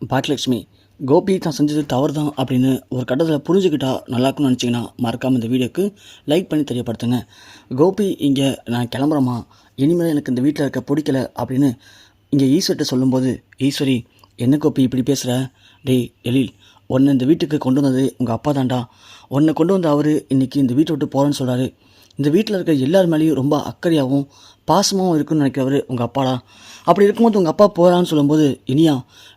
பாக்கியலட்சுமி கோபி தான் செஞ்சது தவறு தான் அப்படின்னு ஒரு கட்டத்தில் புரிஞ்சுக்கிட்டா நல்லாக்கும்னு நினச்சிங்கன்னா மறக்காமல் இந்த வீடியோக்கு லைக் பண்ணி தெரியப்படுத்துங்க. கோபி இங்கே நான் கிளம்புறேம்மா. இனிமேல் எனக்கு இந்த வீட்டில் இருக்க பிடிக்கல அப்படின்னு இங்கே ஈஸ்வர்கிட்ட சொல்லும்போது ஈஸ்வரி என்ன கோபி இப்படி பேசுகிற டேய் எழில் உன்னை இந்த வீட்டுக்கு கொண்டு வந்தது உங்கள் அப்பா தாண்டா உன்னை கொண்டு வந்த அவர் இன்றைக்கி இந்த வீட்டை விட்டு போகிறேன்னு சொல்கிறாரு இந்த வீட்டில் இருக்கிற எல்லார் மேலேயும் ரொம்ப அக்கறையாகவும் பாசமாகவும் இருக்குன்னு நினைக்கிறவர் உங்கள் அப்பாடா. அப்படி இருக்கும்போது உங்கள் அப்பா போகிறான்னு சொல்லும்போது இனியா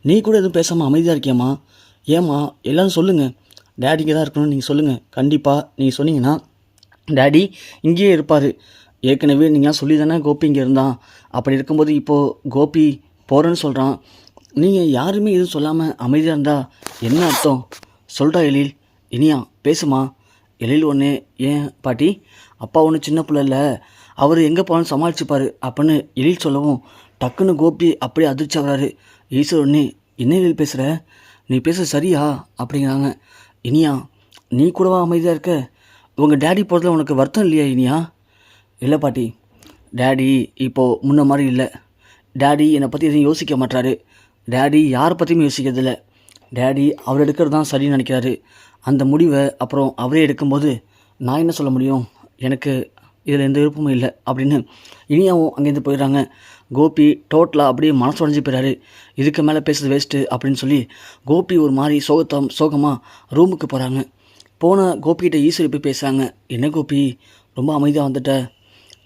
நீ கூட எதுவும் பேசாமல் அமைதியாக இருக்கியம்மா? ஏம்மா எல்லாரும் சொல்லுங்கள் டேடிங்க தான் இருக்கணும்னு நீங்கள் சொல்லுங்கள் கண்டிப்பாக நீங்கள் சொன்னீங்கன்னா டேடி இங்கேயே இருப்பார். ஏற்கனவே நீங்கள் சொல்லி தானே கோபி இங்கே இருந்தான். அப்படி இருக்கும்போது இப்போது கோபி போகிறேன்னு சொல்கிறான் நீங்கள் யாருமே எதுவும் சொல்லாமல் அமைதியாக இருந்தால் என்ன அர்த்தம்? சொல்கிறா எழில். இனியா பேசுமா? எழில் ஒன்று ஏன் பாட்டி? அப்பா ஒன்று சின்ன பிள்ள இல்லை. அவர் எங்கே போனாலும் சமாளிச்சுப்பார் அப்படின்னு எழில் சொல்லவும் டக்குன்னு கோபி அப்படியே அதிர்ச்சி ஆகுறாரு. ஈஸ்வர் ஒன்று என்ன எழில் பேசுகிற நீ பேச சரியா? அப்படிங்கிறாங்க. இனியா நீ கூடவா அமைதியாக இருக்க? உங்கள் டேடி போகிறதுல உனக்கு வருத்தம் இல்லையா இனியா? இல்லை பாட்டி. டேடி இப்போது முன்ன மாதிரி இல்லை. டேடி என்னை பற்றி எதுவும் யோசிக்க மாட்டாரு டேடி யாரை பற்றியுமே யோசிக்கிறதில்ல. டேடி அவர் எடுக்கிறது தான் சரின்னு நினைக்கிறாரு. அந்த முடிவை அப்புறம் அவரே எடுக்கும்போது நான் என்ன சொல்ல முடியும்? எனக்கு இதில் எந்த விருப்பமும் இல்லை அப்படின்னு இனியாவும் அங்கேருந்து போயிடுறாங்க. கோபி டோட்டலாக அப்படியே மனசு உடஞ்சி போயிறாரு. இதுக்கு மேலே பேசுறது வேஸ்ட்டு அப்படின்னு சொல்லி கோபி ஒரு மாதிரி சோகத்தம் சோகமாக ரூமுக்கு போகிறாங்க போன கோபிகிட்ட ஈஸ்வரி போய் பேசுகிறாங்க என்ன கோபி? ரொம்ப அமைதியாக வந்துட்ட.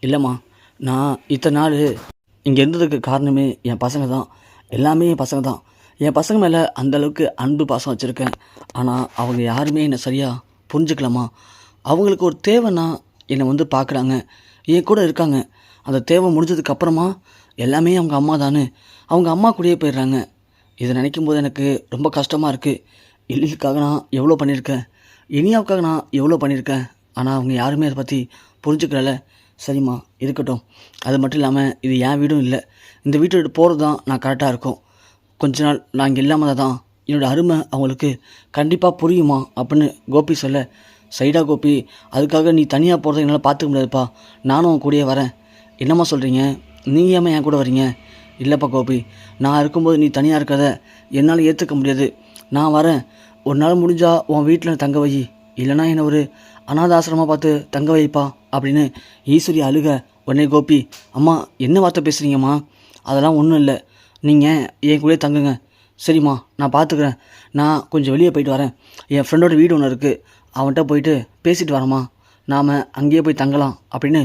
இல்லைம்மா நான் இத்தனை நாள் இங்கே இருந்ததுக்கு காரணமே என் பசங்க தான் எல்லாமே என் பசங்க தான் என் பசங்க மேலே அந்தளவுக்கு அன்பு பாசம் வச்சுருக்கேன். ஆனால் அவங்க யாருமே என்னை சரியாக புரிஞ்சுக்கலாமா அவங்களுக்கு ஒரு தேவைன்னா என்னை வந்து பார்க்குறாங்க என் கூட இருக்காங்க. அந்த தேவை முடிஞ்சதுக்கப்புறமா எல்லாமே அவங்க அம்மா தானே. அவங்க அம்மா கூடயே போயிடுறாங்க. இதை நினைக்கும் போது எனக்கு ரொம்ப கஷ்டமாக இருக்குது எழிலுக்காக நான் எவ்வளோ பண்ணியிருக்கேன்? இனியாவுக்காக நான் எவ்வளோ பண்ணியிருக்கேன்? ஆனால் அவங்க யாருமே அதை பற்றி புரிஞ்சுக்கிறல சரிம்மா இருக்கட்டும். அது மட்டும் இல்லாமல் இது என் வீடும் இல்லை. இந்த வீட்டை விட்டு போகிறது தான் நான் கரெக்டாக இருக்கும். கொஞ்ச நாள் நான் இங்கே இல்லாமல் தான் என்னோடய அருமை அவங்களுக்கு கண்டிப்பாக புரியுமா அப்படின்னு கோபி சொல்ல சைடா கோபி அதுக்காக நீ தனியாக போகிறத என்னால் பார்த்துக்க முடியாதுப்பா. நானும் உன் கூடயே வரேன். என்னம்மா சொல்கிறீங்க நீங்கள் ஏம்மா என் கூட வரீங்க? இல்லைப்பா கோபி நான் இருக்கும்போது நீ தனியாக இருக்கிறத என்னால் ஏற்றுக்க முடியாது. நான் வரேன். ஒரு நாள் முடிஞ்சால் உன் வீட்டில் தங்க வை. இல்லைனா என்னை ஒரு அனாதாசிரமாக பார்த்து தங்க வைப்பா அப்படின்னு ஈஸ்வரி அழுக உடனே கோபி அம்மா என்ன வார்த்தை பேசுகிறீங்கம்மா அதெல்லாம் ஒன்றும் இல்லை. நீங்கள் என் கூடயே தங்குங்க. சரிம்மா நான் பார்த்துக்கிறேன் நான் கொஞ்சம் வெளியே போயிட்டு வரேன். என் ஃப்ரெண்டோட வீடு ஒன்று இருக்குது அவன்கிட்ட போயிட்டு பேசிட்டு வரேம்மா. நாம் அங்கேயே போய் தங்கலாம் அப்படின்னு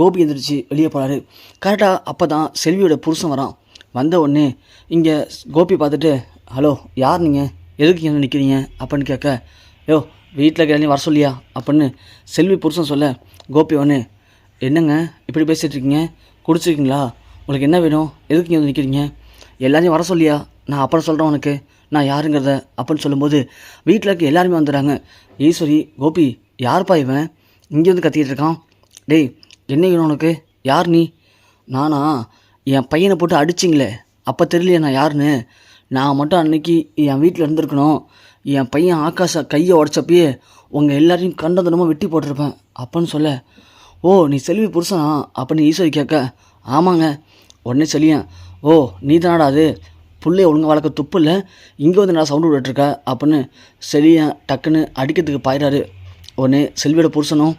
கோபி எந்திரிச்சு வெளியே போகிறாரு கரெக்டாக அப்போ தான் செல்வியோட புருஷன் வரான். வந்த உடனே இங்கே கோபி பார்த்துட்டு ஹலோ யார் நீங்கள் எதுக்கு இங்கே நிற்கிறீங்க அப்படின்னு கேட்க யோ வீட்டில் கிளம்பி வர சொல்லியா? அப்படின்னு செல்வி புருஷன் சொல்ல கோபி ஒன்று என்னங்க இப்படி பேசிகிட்ருக்கீங்க குடிச்சிருக்கீங்களா? உங்களுக்கு என்ன வேணும்? எதுக்கு இங்கே நிற்கிறீங்க எல்லாரையும் வர சொல்லியா? நான் அப்புறம் சொல்கிறேன் உனக்கு. நான் யாருங்கிறத அப்படின்னு சொல்லும்போது வீட்டில் இருக்க எல்லாருமே வந்துடுறாங்க. ஈஸ்வரி கோபி யார்ப்பா இவன்? இங்கே வந்து கத்திக்கிட்டு இருக்கான். டேய் என்ன வேணும் உனக்கு? யார் நீ? நானா? என் பையனை போட்டு அடிச்சிங்களே. அப்போ தெரியலையே நான் யாருன்னு. நான் மட்டும் அன்னைக்கு என் வீட்டில் இருந்திருக்கணும். என் பையன் ஆகாஷ கையை உடச்சப்பயே உங்கள் எல்லாரையும் கண்டதனமாக வெட்டி போட்டிருப்பேன். அப்பன்னு சொல்ல ஓ நீ செல்வி புருஷனா? அப்படின்னு ஈஸ்வரி கேட்க ஆமாங்க. உடனே செல்லியன் ஓ நீ தானடா அது. புள்ளைய ஒழுங்காக வளர்க்க துப்பு இல்லை? இங்கே வந்து நான் சவுண்டு விட்டுருக்க அப்படின்னு செல்லியன் டக்குன்னு அடிக்கிறதுக்கு பாயிறாரு. உடனே செல்வியோட புருஷனும்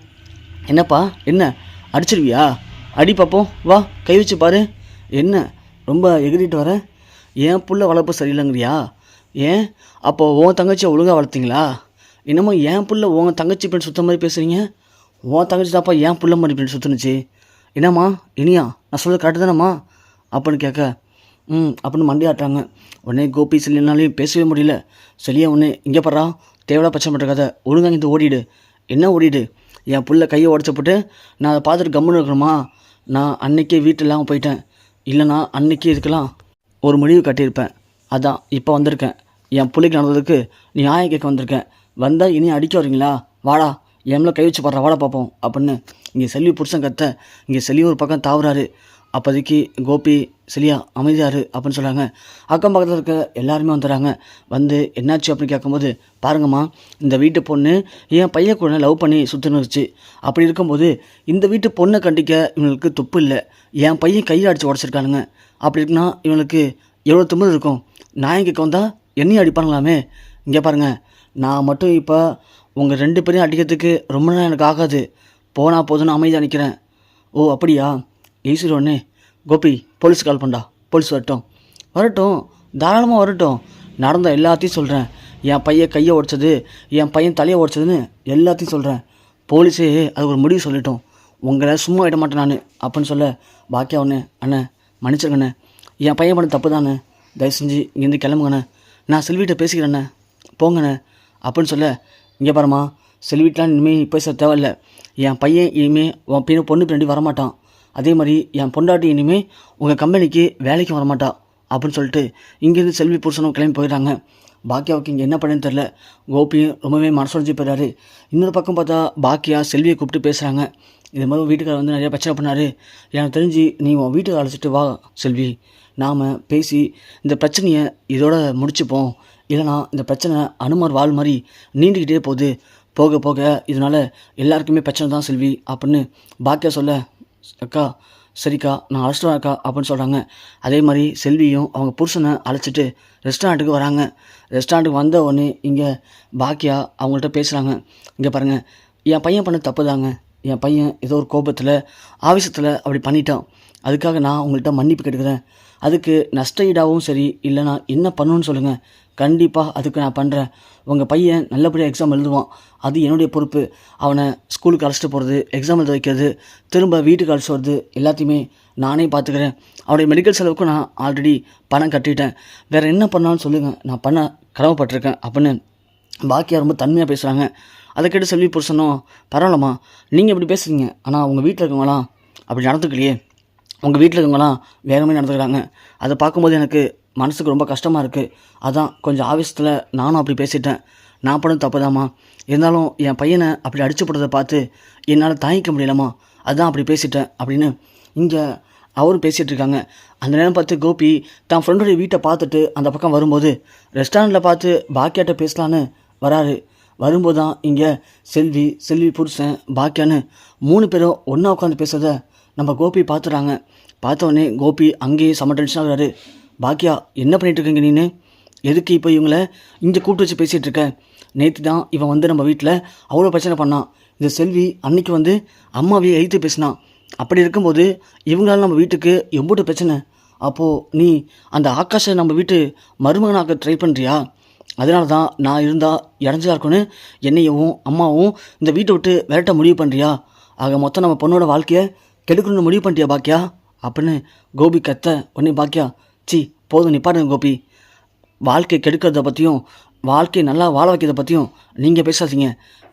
என்னப்பா? என்ன? அடிச்சிருவியா? அடி பார்ப்போம் வா கை வச்சு பாரு. என்ன? ரொம்ப எகிரிட்டு வர? ஏன் புள்ள வளர்ப்பு சரியில்லைங்கிறியா? ஏன்? அப்போ உன் தங்கச்சியை ஒழுங்காக வளர்த்தீங்களா? என்னமோ என் புள்ள உன் தங்கச்சி பெண் சுத்த மாதிரி பேசுகிறீங்க உன் தங்கச்சி தாப்பா ஏன் புள்ள மாதிரி பெண் சுற்றுனுச்சு என்னம்மா? இனியா? நான் சொல்கிறது கரெக்டு தானம்மா? அப்படின்னு கேட்க ம் அப்படின்னு மண்டையாட்டுறாங்க. உடனே கோபி செல்லினாலையும் பேசவே முடியல. சரியா உடனே இங்கே படுறா தேவையா பச்சை பண்ணுற கதை ஒழுங்காக இங்கே ஓடிடு. என்ன ஓடிடு? என் புள்ள கையை உடச்சப்பட்டு நான் அதை பார்த்துட்டு கம்முன்னு இருக்கணுமா? நான் அன்னைக்கே வீட்டு இல்லாமல் போயிட்டேன். இல்லைனா அன்னைக்கே இதுக்கெல்லாம் ஒரு முடிவு கட்டியிருப்பேன். அதான் இப்போ வந்திருக்கேன். என் பிள்ளைக்கு நடந்ததுக்கு நீ நியாயம் கேட்க வந்திருக்கேன். வந்தால் இனி அடிக்க வரீங்களா வாடா எம்ல கை வச்சு பாடுற வாடா பார்ப்போம் அப்படின்னு இங்கே செல்வி புருஷன் கத்த இங்கே செல்வி ஒரு பக்கம் தாவுறாரு. அப்போதைக்கு கோபி சிலியா அமைதியாரு அப்படின்னு சொல்கிறாங்க அக்கம் பக்கத்தில் இருக்க எல்லாருமே வந்துடுறாங்க. வந்து என்னாச்சு அப்படின்னு கேட்கும்போது பாருங்கம்மா இந்த வீட்டு பொண்ணு என் பையன் கூட லவ் பண்ணி சுற்றுனுருச்சு அப்படி இருக்கும்போது இந்த வீட்டு பொண்ணை கண்டிக்க இவங்களுக்கு துப்பு இல்லை. என் பையன் கையை அடித்து உடச்சிருக்கானுங்க. அப்படி இருக்குன்னா இவங்களுக்கு எவ்வளோ திமிரு இருக்கும். நாயங்கிக்கு வந்தால் என்னையும் அடிப்பாங்களாமே. இங்கே பாருங்கள் நான் மட்டும் இப்போ உங்கள் ரெண்டு பேரையும் அடிக்கிறதுக்கு ரொம்ப நேரம் எனக்கு ஆகாது. போனால் போதும்னு அமைதியாக நிற்கிறேன் ஓ அப்படியா? ஈஸ்வரி ஒன்று கோபி போலீஸ் கால் பண்ணா போலீஸ் வரட்டும். வரட்டும். தாராளமாக வரட்டும். நடந்த எல்லாத்தையும் சொல்கிறேன் என் பையன் கையை உடைச்சது என் பையன் தலையை உடச்சதுன்னு எல்லாத்தையும் சொல்கிறேன் போலீஸே அது ஒரு முடிவு சொல்லட்டும். உங்களை சும்மா விட மாட்டேன் நான். அப்படின்னு சொல்ல பாக்கியா ஒன்று அண்ணே மன்னிச்சிருங்கண்ணே. என் பையன் பண்ண தப்பு தானே. தயவு செஞ்சு இங்கேருந்து கிளம்புங்கண்ணே. நான் செல்விகிட்ட பேசிக்கிறேண்ணே. போங்கண்ணே. அப்படின்னு சொல்ல இங்கே பாருமா செல்விட்டெலாம் இனிமேல் பேச தேவையில்ல. என் பையன் இனிமேல் உன் பையன் பொண்ணு பின்னாடி வரமாட்டான். அதே மாதிரி என் பொண்டாட்டி இனிமேல் உங்கள் கம்பெனிக்கு வேலைக்கு வரமாட்டா அப்படின்னு சொல்லிட்டு இங்கேருந்து செல்வி புருஷனும் கிளம்பி போயிடுறாங்க. பாக்கியாவுக்கு இங்கே என்ன பண்ணுன்னு தெரில கோபியும் ரொம்பவே மனசுடைஞ்சு போயிடாரு இன்னொரு பக்கம் பார்த்தா பாக்கியா செல்வியை கூப்பிட்டு பேசுகிறாங்க இது மாதிரி வீட்டுக்காரர் வந்து நிறையா பிரச்சனை பண்ணாரு. எனக்கு தெரிஞ்சு நீ உன் வீட்டுக்கு அழைச்சிட்டு வா செல்வி. நாம் பேசி இந்த பிரச்சனையை இதோட முடிச்சுப்போம். இல்லைனா இந்த பிரச்சனை அனுமார் வாழ் மாதிரி நீண்டுக்கிட்டே போகுது. போக போக இதனால் எல்லாருக்குமே பிரச்சனை தான் செல்வி அப்படின்னு பாக்கியா சொல்ல அக்கா சரிக்கா நான் அழைச்சிட்டு வரேன் அக்கா அப்படின்னு சொல்கிறாங்க அதே மாதிரி செல்வியும் அவங்க புருஷனை அழைச்சிட்டு ரெஸ்டாரண்ட்டுக்கு வராங்க. ரெஸ்டாரண்ட்டுக்கு வந்த உடனே இங்கே பாக்கியா அவங்கள்ட்ட பேசுகிறாங்க இங்கே பாருங்கள் என் பையன் பண்ண தப்பு தாங்க என் பையன் ஏதோ ஒரு கோபத்தில் ஆவேசத்தில் அப்படி பண்ணிட்டான். அதுக்காக நான் உங்கள்கிட்ட மன்னிப்பு கேட்டுக்கிறேன். அதுக்கு நஷ்ட ஈடாகவும் சரி இல்லைனா என்ன பண்ணணும்னு சொல்லுங்கள் கண்டிப்பாக அதுக்கு நான் பண்ணுறேன் உங்கள் பையன் நல்லபடியாக எக்ஸாம் எழுதுவான். அது என்னுடைய பொறுப்பு. அவனை ஸ்கூலுக்கு அழைச்சிட்டு போகிறது எக்ஸாம் எழுத வைக்கிறது திரும்ப வீட்டுக்கு அழைச்சிட்டு வர்றது எல்லாத்தையுமே நானே பார்த்துக்கிறேன். அவனுடைய மெடிக்கல் செலவுக்கு நான் ஆல்ரெடி பணம் கட்டிட்டேன். வேறு என்ன பண்ணாலும் சொல்லுங்கள் நான் பண்ண கடமைப்பட்டிருக்கேன் அப்படின்னு பாக்கியா ரொம்ப தன்மையாக பேசுகிறாங்க அதை கேட்டு செல்வி புருஷனும் பரவாயில்லம்மா நீங்கள் இப்படி பேசுகிறீங்க ஆனால் உங்கள் வீட்டில் இருக்கவங்களாம் அப்படி நடந்துக்கலையே. உங்கள் வீட்டில் இருக்கவங்களாம் வேகமே நடந்துக்கிறாங்க. அதை பார்க்கும்போது எனக்கு மனசுக்கு ரொம்ப கஷ்டமாக இருக்குது அதான் கொஞ்சம் ஆவேசத்தில் நானும் அப்படி பேசிட்டேன். நான் பண்ணது தப்புதாம்மா. இருந்தாலும் என் பையனை அப்படி அடிச்சு போடுறதை பார்த்து என்னால் தாங்கிக்க முடியலம்மா. அதான் அப்படி பேசிட்டேன் அப்படின்னு இங்கே அவரும் பேசிகிட்டு இருக்காங்க. அந்த நேரம் பார்த்து கோபி தான் ஃப்ரெண்டோடைய வீட்டை பார்த்துட்டு அந்த பக்கம் வரும்போது ரெஸ்டாரண்ட்டில் பார்த்து பாக்கியாட்ட பேசலான்னு வராரு. வரும்போது தான் இங்கே செல்வி செல்வி புருஷன் பாக்கியான்னு மூணு பேரும் ஒன்றா உட்காந்து பேசுகிறத நம்ம கோபி பார்த்துறாங்க பார்த்த உடனே கோபி அங்கேயே செம டென்ஷன் ஆகுறாரு பாக்கியா என்ன பண்ணிட்டு இருக்கீங்க நீனு? எதுக்கு இப்போ இவங்களை இங்கே கூப்பிட்டு வச்சு பேசிகிட்டு இருக்க? நேற்று தான் இவன் வந்து நம்ம வீட்டில் அவ்வளோ பிரச்சனை பண்ணான். இந்த செல்வி அன்னைக்கு வந்து அம்மாவையே எழுத்து பேசினான் அப்படி இருக்கும்போது இவங்களால நம்ம வீட்டுக்கு எம்பூட்டு பிரச்சனை? அப்போது நீ அந்த ஆகாஷை நம்ம வீட்டு மருமகனாக்க ட்ரை பண்ணுறியா அதனால தான் நான் இருந்தால் இறஞ்சா இருக்குன்னு என்னையவும் அம்மாவும் இந்த வீட்டை விட்டு விரட்ட முடிவு பண்ணுறியா ஆக மொத்தம் நம்ம பொண்ணோட வாழ்க்கையை கெடுக்கணும்னு முடிவு பண்ணிட்டியா பாக்கியா? அப்படின்னு கோபி கத்த உடனே பாக்கியா சி போதும் நிப்பாட்டுங்க கோபி. வாழ்க்கை கெடுக்கிறத பற்றியும் வாழ்க்கையை நல்லா வாழ வைக்கிறத பற்றியும் நீங்கள் பேசாதீங்க.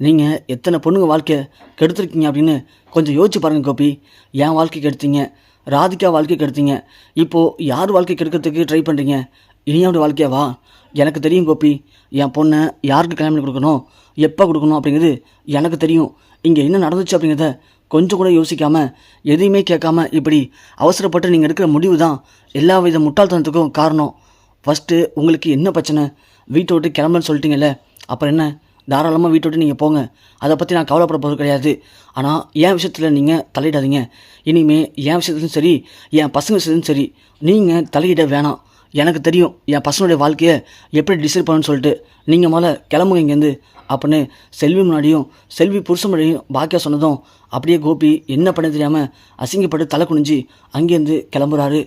நீங்கள் எத்தனை பொண்ணுங்க வாழ்க்கையை கெடுத்துருக்கீங்க அப்படின்னு கொஞ்சம் யோசிச்சு பாருங்கள் கோபி. என் வாழ்க்கை கெடுத்தீங்க? ராதிகா வாழ்க்கை கெடுத்தீங்க. இப்போது யார் வாழ்க்கை கெடுக்கிறதுக்கு ட்ரை பண்ணுறீங்க இனியாவோட வாழ்க்கையாவா எனக்கு தெரியும் கோபி. என் பொண்ணை யாருக்கு கல்யாணம் பண்ணி கொடுக்கணும்? எப்போ கொடுக்கணும் அப்படிங்கிறது எனக்கு தெரியும். இங்கே என்ன நடந்துச்சு அப்படிங்கிறத கொஞ்சம் கூட யோசிக்காமல் எதையுமே கேட்காம இப்படி அவசரப்பட்டு நீங்கள் எடுக்கிற முடிவு தான் எல்லா வித முட்டாள்தனத்துக்கும் காரணம். ஃபஸ்ட்டு உங்களுக்கு என்ன பிரச்சனை? வீட்டை விட்டு கிளம்புன்னு சொல்லிட்டீங்கல்ல அப்புறம் என்ன? தாராளமாக வீட்டை விட்டு நீங்கள் போங்க. அதை பற்றி நான் கவலைப்பட போகிறது கிடையாது. ஆனால் என் விஷயத்தில் நீங்கள் தலையிடாதீங்க. இனிமேல் என் விஷயத்துலையும் சரி என் பசங்க விஷயத்துலையும் சரி நீங்கள் தலையிட வேணாம். எனக்கு தெரியும் என் பசங்களுடைய வாழ்க்கையை எப்படி டிசைட் பண்ணணும்னு சொல்லிட்டு நீங்கள் முதல்ல கிளம்புங்க இங்கேருந்து. அப்படின்னு செல்வி முன்னாடியும் செல்வி புருஷன் முன்னாடியும் பாக்கியா சொன்னதும் அப்படியே கோபி என்ன பண்ண தெரியாமல் அசிங்கப்பட்டு தலை குனிஞ்சு அங்கேருந்து கிளம்புறாரு.